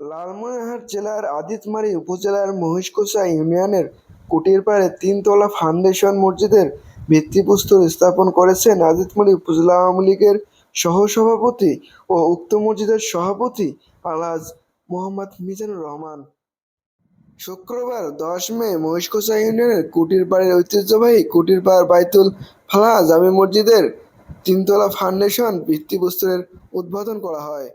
লালমনিরহাট জেলার আদিতমারী উপজেলার মহিষকুচা ইউনিয়নের কুটিরপাড়ে তিনতলা ফাউন্ডেশন মসজিদের ভিত্তিপ্রস্তর স্থাপন করেছেন আদিতমারী উপজেলা আওয়ামী লীগের সহসভাপতি ও উক্ত মসজিদের সভাপতি আলহাজ মোহাম্মদ মিজানুর রহমান। শুক্রবার দশ মে মহিষকুচা ইউনিয়নের কুটিরপাড়ের ঐতিহ্যবাহী কুটিরপাড় বাইতুল ফালাহ জামি মসজিদের তিনতলা ফাউন্ডেশন ভিত্তিপ্রস্তরের উদ্বোধন করা হয়।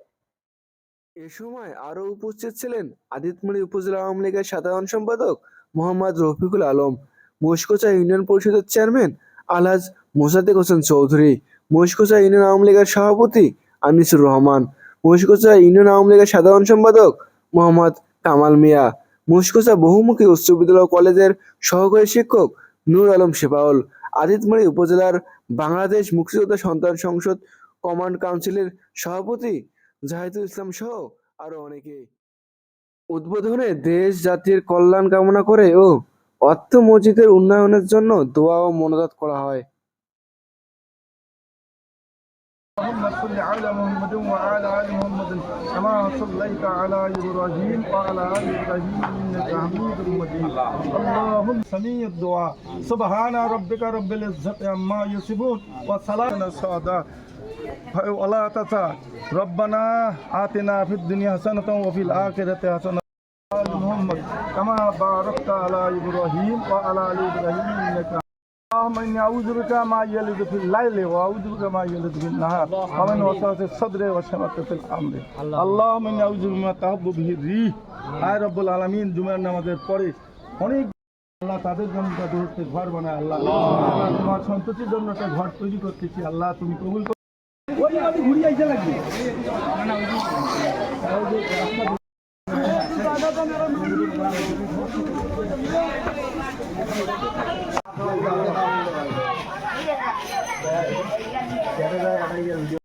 এ সময় আরও উপস্থিত ছিলেন আদিতমণি উপজেলা আওয়ামী লীগের সাধারণ সম্পাদক মোহাম্মদ রফিকুল আলম মহিষকোচা ইউনিয়ন পরিষদের চেয়ারম্যান আলহাজ মোসাদেক হোসেন চৌধুরী মহিষকোচা ইউনিয়ন আওয়ামী লীগের সভাপতি আনিসুর রহমান মহিষকোচা ইউনিয়ন আওয়ামী লীগের সাধারণ সম্পাদক মোহাম্মদ কামাল মিয়া মহিষকোচা বহুমুখী উচ্চ বিদ্যালয় কলেজের সহকারী শিক্ষক নূর আলম শেফাউল আদিতমণি উপজেলার বাংলাদেশ মুক্তিযোদ্ধা সন্তান সংসদ কমান্ড কাউন্সিলের সভাপতি জাহিদুল ইসলাম সহ আরো অনেকে উদ্বোধনে দেশ জাতির কল্যাণ কামনা করে ও অর্থ মসজিদের উন্নয়নের জন্য দোয়া ও মনোজাত করা হয় اللهم صل على محمد وعلى ال محمد كما صليت على ابراهيم وعلى ال ابراهيم انك حميد مجيد اللهم سميع الدعاء سبحان ربك رب العزه عما يصفون وسلام على الصادق ولا تسع ربنا آتنا في الدنيا حسنة وفي الآخرة حسنة آل محمد كما باركت على إبراهيم وعلى آل إبراهيم إنك اللهم اني اعوذ بك ما يلد في الليل واعوذ بك ما يلد في النهار ومن وسوسه الصدر وشماتة الامر اللهم اني اعوذ بما تهب به الريح আয় রব্বুল আলামিন জুমার নামাজের পরে অনেক আল্লাহ তাদের জন্য তাদের হচ্ছে ঘর বানায় আল্লাহ আল্লাহ তোমার সন্ততির জন্য একটা ঘর তৈরি করতেছি আল্লাহ তুমি কবুল করো ওই আমি ঘুরিয়ে আইসা লাগবে